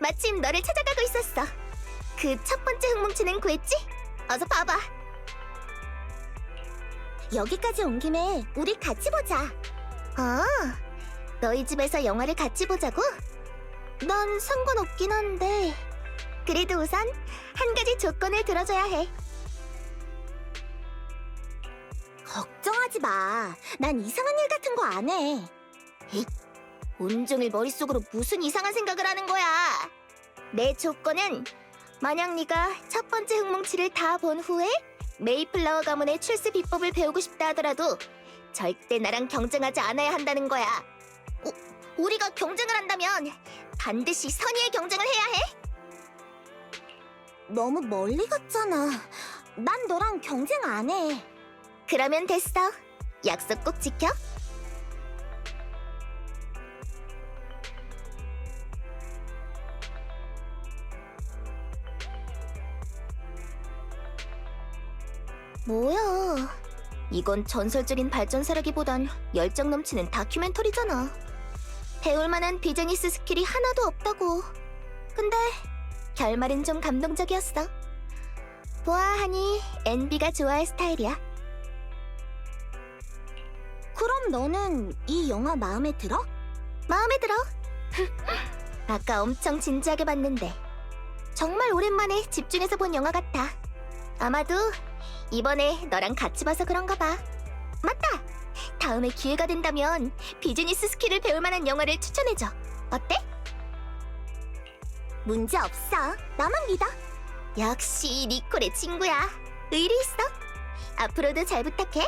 마침 너를 찾아가고 있었어. 그 첫 번째 흑뭉치는 구했지? 어서 봐봐. 여기까지 온 김에 우리 같이 보자. 아, 너희 집에서 영화를 같이 보자고? 난 상관없긴 한데. 그래도 우선 한 가지 조건을 들어줘야 해. 걱정하지 마. 난 이상한 일 같은 거 안 해. 온종일 머릿속으로 무슨 이상한 생각을 하는 거야. 내 조건은 만약 네가 첫 번째 흑뭉치를 다 본 후에 메이플라워 가문의 출세 비법을 배우고 싶다 하더라도 절대 나랑 경쟁하지 않아야 한다는 거야. 우, 우리가 경쟁을 한다면 반드시 선의의 경쟁을 해야 해. 너무 멀리 갔잖아. 난 너랑 경쟁 안 해. 그러면 됐어. 약속 꼭 지켜. 뭐야? 이건 전설적인 발전사라기보단 열정 넘치는 다큐멘터리잖아. 배울 만한 비즈니스 스킬이 하나도 없다고. 근데 결말은 좀 감동적이었어. 보아하니 NB가 좋아할 스타일이야. 그럼 너는 이 영화 마음에 들어? 마음에 들어. 아까 엄청 진지하게 봤는데 정말 오랜만에 집중해서 본 영화 같아. 아마도 이번에 너랑 같이 봐서 그런가 봐. 맞다. 다음에 기회가 된다면 비즈니스 스킬을 배울 만한 영화를 추천해줘. 어때? 문제 없어. 나만 믿어. 역시 니콜의 친구야. 의리 있어. 앞으로도 잘 부탁해.